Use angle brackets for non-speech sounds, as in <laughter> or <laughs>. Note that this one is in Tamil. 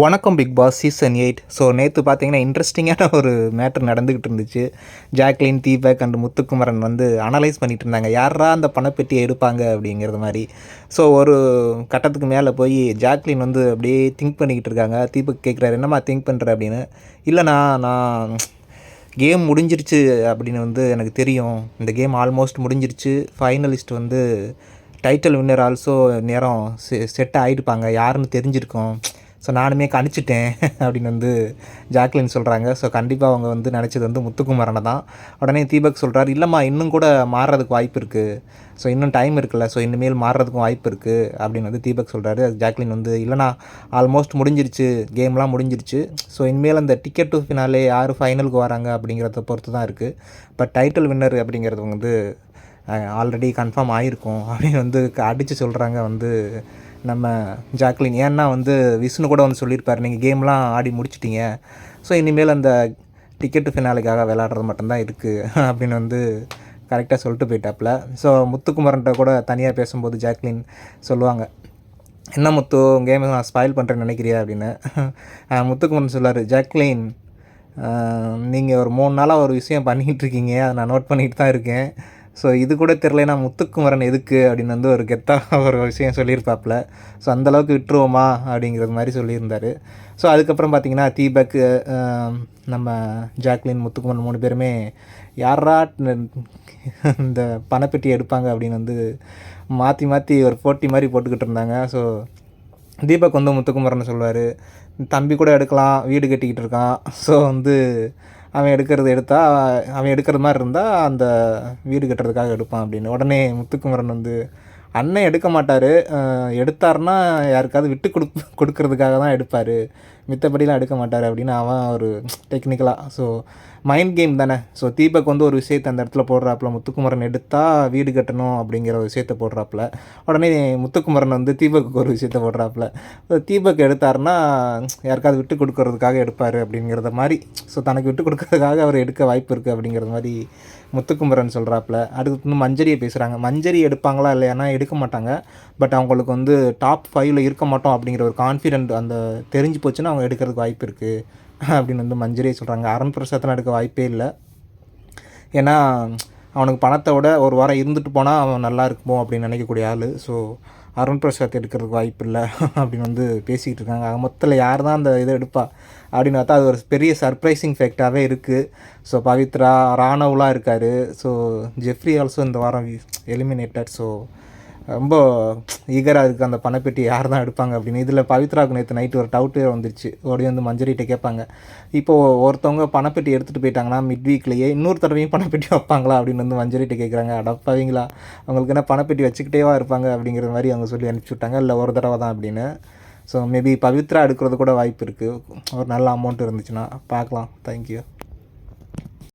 வணக்கம் Bigg Boss season eight. So நேற்று பார்த்தீங்கன்னா இன்ட்ரெஸ்டிங்கான ஒரு மேட்ரு நடந்துக்கிட்டு இருந்துச்சு. ஜாக்லின் தீபக் அண்ட் முத்துக்குமரன் வந்து அனலைஸ் பண்ணிட்டு இருந்தாங்க. யாரா அந்த பணப்பெட்டியை எடுப்பாங்க அப்படிங்கிறது மாதிரி. ஸோ ஒரு கட்டத்துக்கு மேலே போய் ஜாக்லின் வந்து அப்படியே திங்க் பண்ணிக்கிட்டு இருக்காங்க. தீபக் கேட்குறாரு என்னம்மா திங்க் பண்ணுற அப்படின்னு. இல்லைண்ணா நான் கேம் முடிஞ்சிருச்சு அப்படின்னு வந்து எனக்கு தெரியும். இந்த கேம் ஆல்மோஸ்ட் முடிஞ்சிருச்சு. ஃபைனலிஸ்ட் வந்து டைட்டில் வின்னர் ஆல்சோ நேரம் செ செட் ஆகிருப்பாங்க யாருன்னு தெரிஞ்சிருக்கோம். ஸோ நானுமே கணிச்சிட்டேன் <laughs> அப்படின்னு வந்து ஜாக்லின் சொல்கிறாங்க ஸோ கண்டிப்பாக அவங்க வந்து நினச்சது வந்து முத்துக்குமரனை தான். உடனே தீபக் சொல்கிறார் இல்லைம்மா இன்னும் கூட மாறுறதுக்கு வாய்ப்பு இருக்குது ஸோ இன்னும் டைம் இருக்குல்ல. ஸோ இனிமேல் மாறுறதுக்கும் வாய்ப்பு இருக்குது அப்படின்னு வந்து தீபக் சொல்கிறாரு ஜாக்லின் வந்து இல்லைனா ஆல்மோஸ்ட் முடிஞ்சிருச்சு. கேம்லாம் முடிஞ்சிருச்சு. ஸோ இனிமேல் அந்த டிக்கெட் டு ஃபினாலே யார் ஃபைனலுக்கு வராங்க அப்படிங்கிறத பொறுத்து தான் இருக்குது பட் டைட்டில் வின்னர் அப்படிங்கிறது வந்து ஆல்ரெடி கன்ஃபார்ம் ஆகிருக்கும் அப்படின்னு வந்து அடித்து சொல்கிறாங்க வந்து நம்ம ஜாக்லின். ஏன்னா வந்து விஷ்ணு கூட வந்து சொல்லியிருப்பார் நீங்கள் கேம்லாம் ஆடி முடிச்சிட்டீங்க. ஸோ இனிமேல் அந்த டிக்கெட்டு ஃபினாலுக்காக விளாட்றது மட்டும்தான் இருக்குது <laughs> அப்படின்னு வந்து கரெக்டாக சொல்லிட்டு போயிட்டாப்புல. ஸோ முத்துக்குமரன்ட்ட கூட தனியாக பேசும்போது ஜாக்லின் சொல்லுவாங்க என்ன முத்து கேமை நான் ஸ்பாயில் பண்ணுறேன்னு நினைக்கிறியா? அப்படின்னு. <laughs> முத்துக்குமரன் சொல்லார் ஜாக்லின் நீங்கள் ஒரு மூணு நாளாக ஒரு விஷயம் பண்ணிக்கிட்டு இருக்கீங்க. அதை நான் நோட் பண்ணிகிட்டு தான் இருக்கேன். ஸோ இது கூட தெரிலனா முத்துக்குமரன் எதுக்கு அப்படின்னு வந்து ஒரு கெத்தாக ஒரு விஷயம் சொல்லியிருப்பாப்புல. ஸோ அந்தளவுக்கு விட்டுருவோமா அப்படிங்கிறது மாதிரி சொல்லியிருந்தார். ஸோ அதுக்கப்புறம் பார்த்திங்கன்னா தீபக் நம்ம ஜாக்லின் முத்துக்குமரன் மூணு பேருமே யாரா இந்த பணப்பெட்டி எடுப்பாங்க அப்படின்னு வந்து மாற்றி மாற்றி ஒரு போட்டி மாதிரி போட்டுக்கிட்டு இருந்தாங்க. ஸோ தீபக் வந்து முத்துக்குமரன் சொல்லுவார் தம்பி கூட எடுக்கலாம் வீடு கட்டிக்கிட்டு இருக்கான். ஸோ வந்து அவன் எடுக்கிறது எடுத்தால் அவன் எடுக்கிற மாதிரி இருந்தால் அந்த வீடு கட்டுறதுக்காக எடுப்பான் அப்படின்னு. உடனே முத்துக்குமரன் வந்து அண்ணன் எடுக்க மாட்டார். எடுத்தார்னா யாருக்காவது விட்டு கொடு கொடுக்கறதுக்காக தான் எடுப்பார். மித்தபடிலாம் எடுக்க மாட்டார் அப்படின்னு அவன் ஒரு டெக்னிக்கலாக ஸோ மைண்ட் கேம் தானே. ஸோ தீபக் வந்து ஒரு விஷயத்தை அந்த இடத்துல போடுறாப்புல. முத்துக்குமரன் எடுத்தால் வீடு கட்டணும் அப்படிங்கிற ஒரு விஷயத்த போடுறாப்புல. உடனே முத்துக்குமரன் வந்து தீபக்கு ஒரு விஷயத்த போடுறாப்புல. தீபக் எடுத்தார்னா யாருக்காவது விட்டு கொடுக்கறதுக்காக எடுப்பார் அப்படிங்கிறத மாதிரி. ஸோ தனக்கு விட்டு கொடுக்கறதுக்காக அவர் எடுக்க வாய்ப்பு இருக்குது அப்படிங்கிறது மாதிரி முத்துக்குமரன் சொல்கிறாப்புல அடுத்து வந்து மஞ்சரியை பேசுகிறாங்க மஞ்சரி எடுப்பாங்களா இல்லையானா எடுக்க மாட்டாங்க. பட் அவங்களுக்கு வந்து டாப் ஃபைவ்ல இருக்க மாட்டோம் அப்படிங்கிற ஒரு கான்ஃபிடென்ட் அந்த தெரிஞ்சு போச்சுன்னா அவங்க எடுக்கிறதுக்கு வாய்ப்பு இருக்குது அப்படின்னு வந்து மஞ்சரியை சொல்கிறாங்க அரண் பிரசாத்லாம் எடுக்க வாய்ப்பே இல்லை. ஏன்னா அவனுக்கு பணத்தை விட ஒரு வாரம் இருந்துட்டு போனால் அவன் நல்லா இருக்குமோ அப்படின்னு நினைக்கக்கூடிய ஆள். ஸோ அருண் பிரசாத் எடுக்கிறதுக்கு வாய்ப்பு இல்லை அப்படின்னு வந்து பேசிக்கிட்டு இருக்காங்க. மொத்தத்தில் யார் தான் அந்த இதை எடுப்பா? அப்படின்னு பார்த்தா அது ஒரு பெரிய சர்ப்ரைசிங் ஃபேக்டாகவே இருக்குது ஸோ பவித்ரா ராணவ்லாம் இருக்கார். ஸோ ஜெஃப்ரி ஆல்சோ இந்த வாரம் எலிமினேட்டட் ஸோ ரொம்ப ஈகராக இருக்குது அந்த பணப்பெட்டி யார் தான் எடுப்பாங்க அப்படின்னு. இதில் பவித்ராவுக்கு நேற்று நைட்டு ஒரு டவுட்டே வந்துருச்சு. ஓடி வந்து மஞ்சரிகிட்ட கேட்பாங்க. இப்போது ஒருத்தவங்க பணப்பெட்டி எடுத்துகிட்டு போயிட்டாங்கன்னா மிட் வீக்லேயே இன்னொரு தடவையும் பணப்பெட்டி வைப்பாங்களா அப்படின்னு வந்து மஞ்சரிகிட்ட கேட்குறாங்க அடப்பாவீங்களா அவங்களுக்கு என்ன பணப்பெட்டி வச்சுக்கிட்டேவா இருப்பாங்க அப்படிங்கிற மாதிரி அவங்க சொல்லி அனுப்பிச்சி விட்டாங்க. இல்லை ஒரு தடவை தான் அப்படின்னு. ஸோ மேபி பவித்ரா எடுக்கிறது கூட வாய்ப்பு இருக்குது ஒரு நல்ல அமௌண்ட் இருந்துச்சுன்னா பார்க்கலாம். தேங்க்யூ